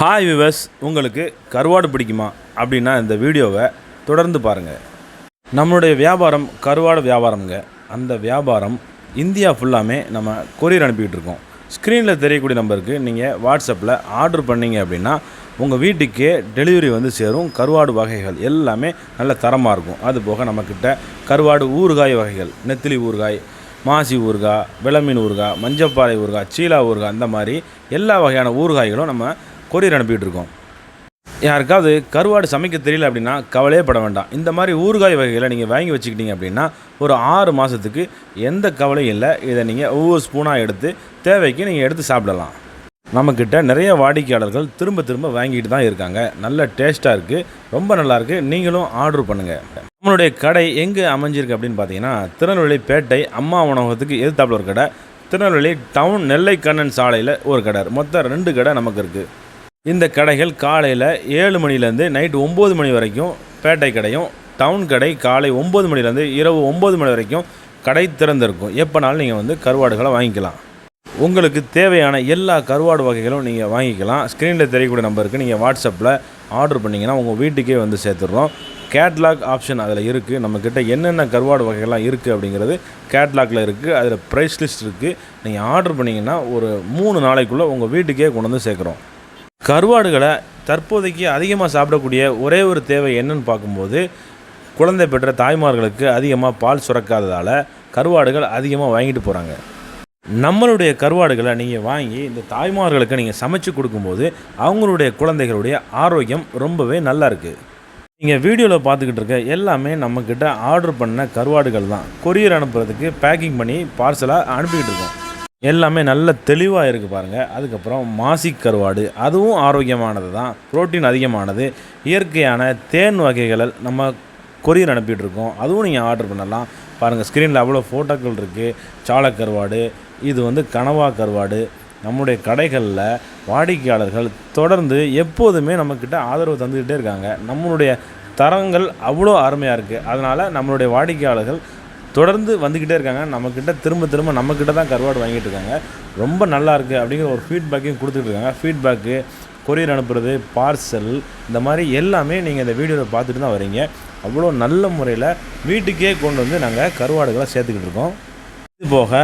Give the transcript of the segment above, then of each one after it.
Hi விவஸ் உங்களுக்கு கருவாடு பிடிக்குமா? அப்படின்னா இந்த வீடியோவை தொடர்ந்து பாருங்கள் நம்மளுடைய வியாபாரம் கருவாடு வியாபாரம்ங்க. அந்த வியாபாரம் இந்தியா ஃபுல்லாமே நம்ம கொரியர் அனுப்பிக்கிட்டு இருக்கோம். ஸ்க்ரீனில் தெரியக்கூடிய நம்பருக்கு நீங்கள் வாட்ஸ்அப்பில் ஆர்டர் பண்ணீங்க அப்படின்னா உங்கள் வீட்டுக்கே டெலிவரி வந்து சேரும். கருவாடு வகைகள் எல்லாமே நல்ல தரமாக இருக்கும். அதுபோக நம்மக்கிட்ட கருவாடு ஊறுகாய் வகைகள் நெத்திலி ஊறுகாய் மாசி ஊறுகாய் விளமீன் ஊறுகாய் மஞ்சப்பாறை ஊறுகாய் சீலா ஊறுகாய் அந்த மாதிரி எல்லா வகையான ஊறுகாய்களும் நம்ம கொரியர் அனுப்பிட்டு இருக்கோம் யாருக்காவது கருவாடு சமைக்க தெரியல அப்படின்னா கவலையே பட வேண்டாம். இந்த மாதிரி ஊறுகாய் வகைகளை நீங்கள் வாங்கி வச்சுக்கிட்டீங்க அப்படின்னா ஒரு ஆறு மாதத்துக்கு எந்த கவலையும் இல்லை. இதை நீங்கள் ஒவ்வொரு ஸ்பூனாக எடுத்து தேவைக்கு நீங்கள் எடுத்து சாப்பிடலாம். நம்மக்கிட்ட நிறைய வாடிக்கையாளர்கள் திரும்ப திரும்ப வாங்கிட்டு தான் இருக்காங்க. நல்ல டேஸ்ட்டாக இருக்குது ரொம்ப நல்லாயிருக்கு நீங்களும் ஆர்டர் பண்ணுங்கள் நம்மளுடைய கடை எங்கே அமைஞ்சிருக்கு அப்படின்னு பார்த்தீங்கன்னா திருநெல்வேலி பேட்டை அம்மா உணவகத்துக்கு எதிர்த்தாப்புல ஒரு கடை. திருநெல்வேலி டவுன் நெல்லைக்கண்ணன் சாலையில் ஒரு கடை. மொத்தம் ரெண்டு கடை நமக்கு இருக்குது இந்த கடைகள் காலையில் ஏழு மணிலேருந்து நைட் ஒம்பது மணி வரைக்கும் பேட்டை கடையும் டவுன் கடை காலை ஒம்பது மணிலேருந்து இரவு ஒம்பது மணி வரைக்கும் கடை திறந்திருக்கும். எப்போனாலும் நீங்கள் வந்து கருவாடுகளை வாங்கிக்கலாம். உங்களுக்கு தேவையான எல்லா கருவாடு வகைகளும் நீங்கள் வாங்கிக்கலாம். ஸ்க்ரீனில் தெரியக்கூடிய நம்பருக்கு நீங்கள் வாட்ஸ்அப்பில் ஆர்டர் பண்ணிங்கன்னா உங்கள் வீட்டுக்கே வந்து சேர்த்துடுறோம் கேட்லாக் ஆப்ஷன் அதில் இருக்குது நம்மக்கிட்ட என்னென்ன கருவாடு வகைகள்லாம் இருக்குது அப்படிங்கிறது கேட்லாகில் இருக்குது அதில் ப்ரைஸ் லிஸ்ட் இருக்குது நீங்கள் ஆர்டர் பண்ணிங்கன்னா ஒரு மூணு நாளைக்குள்ளே உங்கள் வீட்டுக்கே கொண்டு வந்து சேர்க்குறோம். கருவாடுகளை தற்போதைக்கு அதிகமாக சாப்பிடக்கூடிய ஒரே ஒரு தேவை என்னன்னு பார்க்கும்போது குழந்தை பெற்ற தாய்மார்களுக்கு அதிகமாக பால் சுரக்காததால் கருவாடுகள் அதிகமாக வாங்கிட்டு போகிறாங்க நம்மளுடைய கருவாடுகளை நீங்கள் வாங்கி இந்த தாய்மார்களுக்கு நீங்கள் சமைச்சு கொடுக்கும்போது அவங்களுடைய குழந்தைகளுடைய ஆரோக்கியம் ரொம்பவே நல்லா இருக்குது நீங்கள் வீடியோவில் பார்த்துக்கிட்டு இருக்க எல்லாமே நம்மக்கிட்ட ஆர்டர் பண்ண கருவாடுகள் தான். கொரியர் அனுப்புறதுக்கு பேக்கிங் பண்ணி பார்சலாக அனுப்பிக்கிட்டு இருக்கோம். எல்லாமே நல்ல தெளிவாக இருக்குது பாருங்கள் அதுக்கப்புறம் மாசி கருவாடு அதுவும் ஆரோக்கியமானது தான். புரோட்டீன் அதிகமானது. இயற்கையான தேன் வகைகளை நம்ம கொரியர் அனுப்பிட்டுருக்கோம். அதுவும் நீங்கள் ஆர்டர் பண்ணலாம். பாருங்கள் ஸ்க்ரீனில் அவ்வளோ ஃபோட்டோக்கள் இருக்குது சாலை கருவாடு இது வந்து கனவா கருவாடு நம்முடைய கடைகளில் வாடிக்கையாளர்கள் தொடர்ந்து எப்போதுமே நம்மக்கிட்ட ஆதரவு தந்துக்கிட்டே இருக்காங்க. நம்மளுடைய தரங்கள் அவ்வளோ அருமையாக இருக்குது அதனால் நம்மளுடைய வாடிக்கையாளர்கள் தொடர்ந்து வந்துக்கிட்டே இருக்காங்க. நம்மக்கிட்ட திரும்ப திரும்ப நம்மக்கிட்ட தான் கருவாடு வாங்கிட்டு இருக்காங்க. ரொம்ப நல்லா இருக்குது அப்படிங்கிற ஒரு ஃபீட்பேக்கையும் கொடுத்துட்டு இருக்காங்க. ஃபீட்பேக்கு கொரியர் அனுப்புறது பார்சல் இந்த மாதிரி எல்லாமே நீங்கள் இந்த வீடியோவில் பார்த்துட்டு தான் வரீங்க. அவ்வளோ நல்ல முறையில் வீட்டுக்கே கொண்டு வந்து நாங்கள் கருவாடுகளை சேர்த்துக்கிட்டு இருக்கோம். இது போக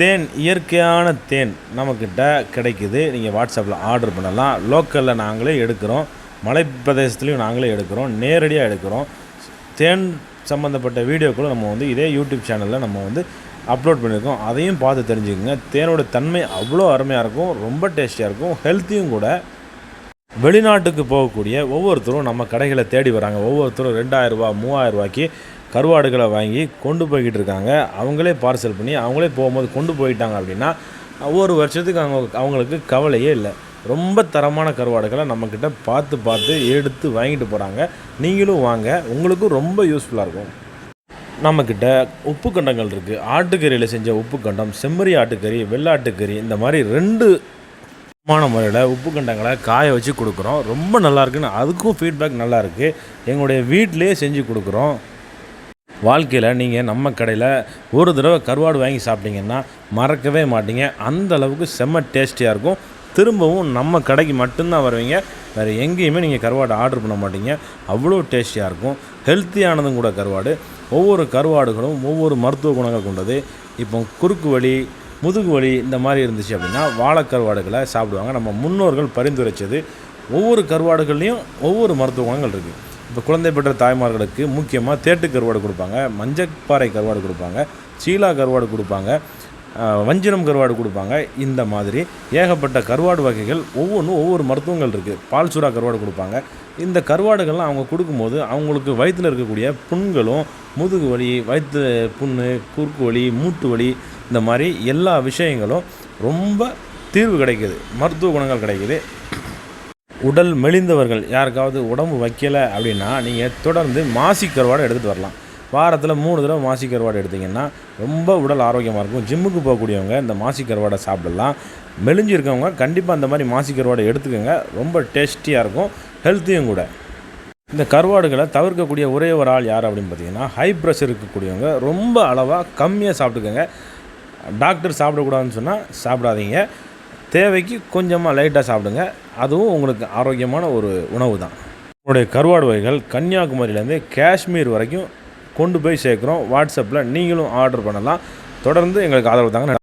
தேன் இயற்கையான தேன் நம்மக்கிட்ட கிடைக்குது. நீங்கள் வாட்ஸ்அப்பில் ஆர்டர் பண்ணலாம். லோக்கலில் நாங்களே எடுக்கிறோம். மலைப்பிரதேசத்துலேயும் நாங்களே எடுக்கிறோம். நேரடியாக எடுக்கிறோம். தேன் சம்மந்தப்பட்ட வீடியோக்களும் நம்ம வந்து இதே யூடியூப் சேனலில் நம்ம வந்து அப்லோட் பண்ணியிருக்கோம். அதையும் பார்த்து தெரிஞ்சுக்கோங்க. தேனோட தன்மை அவ்வளோ அருமையாக இருக்கும். ரொம்ப டேஸ்டியாக இருக்கும். ஹெல்த்தியும் கூட. வெளிநாட்டுக்கு போகக்கூடிய ஒவ்வொருத்தரும் நம்ம கடைகளை தேடி வராங்க. ஒவ்வொருத்தரும் ரெண்டாயிரரூபா மூவாயிரரூபாய்க்கு கருவாடுகளை வாங்கி கொண்டு போய்கிட்டு இருக்காங்க. அவங்களே பார்சல் பண்ணி அவங்களே போகும்போது கொண்டு போயிட்டாங்க அப்படின்னா ஒரு வருஷத்துக்கு அவங்க அவங்களுக்கு கவலையே இல்லை. ரொம்ப தரமான கருவாடுகளை நம்மக்கிட்ட பார்த்து பார்த்து எடுத்து வாங்கிட்டு போகிறாங்க நீங்களும் வாங்க உங்களுக்கும் ரொம்ப யூஸ்ஃபுல்லாக இருக்கும். நம்மக்கிட்ட உப்பு கண்டங்கள் இருக்குது ஆட்டுக்கறியில் செஞ்ச உப்பு கண்டம் செம்மறி ஆட்டுக்கறி வெள்ளாட்டுக்கறி இந்த மாதிரி ரெண்டு மான முறையில் உப்பு கண்டங்களை காய வச்சு கொடுக்குறோம். ரொம்ப நல்லா இருக்குன்னு அதுக்கும் ஃபீட்பேக் நல்லா இருக்குது எங்களுடைய வீட்டிலேயே செஞ்சு கொடுக்குறோம். வாழ்க்கையில் நீங்கள் நம்ம கடையில் ஒரு தடவை கருவாடு வாங்கி சாப்பிட்டீங்கன்னா மறக்கவே மாட்டீங்க. அந்த அளவுக்கு செம்ம டேஸ்டியாக இருக்கும். திரும்பவும் நம்ம கடைக்கு மட்டும்தான் வருவீங்க. வேறு எங்கேயுமே நீங்கள் கருவாடு ஆர்டர் பண்ண மாட்டீங்க. அவ்வளோ டேஸ்டியாக இருக்கும். ஹெல்த்தியானதும் கூட கருவாடு. ஒவ்வொரு கருவாடுகளும் ஒவ்வொரு மருத்துவ குணங்கள் கொண்டது. இப்போ குறுக்கு வலி முதுகு வலி இந்த மாதிரி இருந்துச்சு அப்படின்னா வாழைக்கருவாடுகளை சாப்பிடுவாங்க. நம்ம முன்னோர்கள் பரிந்துரைச்சது ஒவ்வொரு கருவாடுகள்லேயும் ஒவ்வொரு மருத்துவ குணங்கள் இருக்குது இப்போ குழந்தை பெற்ற தாய்மார்களுக்கு முக்கியமாக தேட்டு கருவாடு கொடுப்பாங்க. மஞ்சப்பாறை கருவாடு கொடுப்பாங்க. சீலா கருவாடு கொடுப்பாங்க. வஞ்சிரம் கருவாடு கொடுப்பாங்க. இந்த மாதிரி ஏகப்பட்ட கருவாடு வகைகள் ஒவ்வொன்றும் ஒவ்வொரு மருத்துவங்கள் இருக்குது பால் சூறா கருவாடு கொடுப்பாங்க. இந்த கருவாடுகள்லாம் அவங்க கொடுக்கும்போது அவங்களுக்கு வயிற்றில் இருக்கக்கூடிய புண்களும் முதுகு வலி வயிற்று புண்ணு குறுக்கு வலி மூட்டு வலி இந்த மாதிரி எல்லா விஷயங்களும் ரொம்ப தீர்வு கிடைக்குது. மருத்துவ குணங்கள் கிடைக்குது. உடல் மெலிந்தவர்கள் யாருக்காவது உடம்பு வைக்கலை அப்படின்னா நீங்கள் தொடர்ந்து மாசி கருவாடை எடுத்துகிட்டு வரலாம். வாரத்தில் மூணு தடவை மாசி கருவாடை எடுத்திங்கன்னா ரொம்ப உடல் ஆரோக்கியமாக இருக்கும். ஜிம்முக்கு போகக்கூடியவங்க இந்த மாசி கருவாடை சாப்பிடலாம். மெலிஞ்சு இருக்கவங்க கண்டிப்பாக அந்த மாதிரி மாசி கருவாடை எடுத்துக்கோங்க. ரொம்ப டேஸ்டியாக இருக்கும். ஹெல்த்தியும் கூட. இந்த கருவாடுகளை தவிர்க்கக்கூடிய ஒரே ஒரு ஆள் யார் அப்படின்னு பார்த்தீங்கன்னா ஹை ப்ரெஷர் இருக்கக்கூடியவங்க. ரொம்ப அளவாக கம்மியாக சாப்பிட்டுக்கோங்க. டாக்டர் சாப்பிடக்கூடாதுன்னு சொன்னால் சாப்பிடாதீங்க. தேவைக்கு கொஞ்சமாக லைட்டாக சாப்பிடுங்க. அதுவும் உங்களுக்கு ஆரோக்கியமான ஒரு உணவு தான் உங்களுடைய கருவாடு வகைகள் கன்னியாகுமரியிலேருந்து காஷ்மீர் வரைக்கும் கொண்டு போய் சேர்க்குறோம். வாட்ஸ்அப்பில் நீங்களும் ஆர்டர் பண்ணலாம். தொடர்ந்து எங்களுக்கு ஆதரவு தாங்க.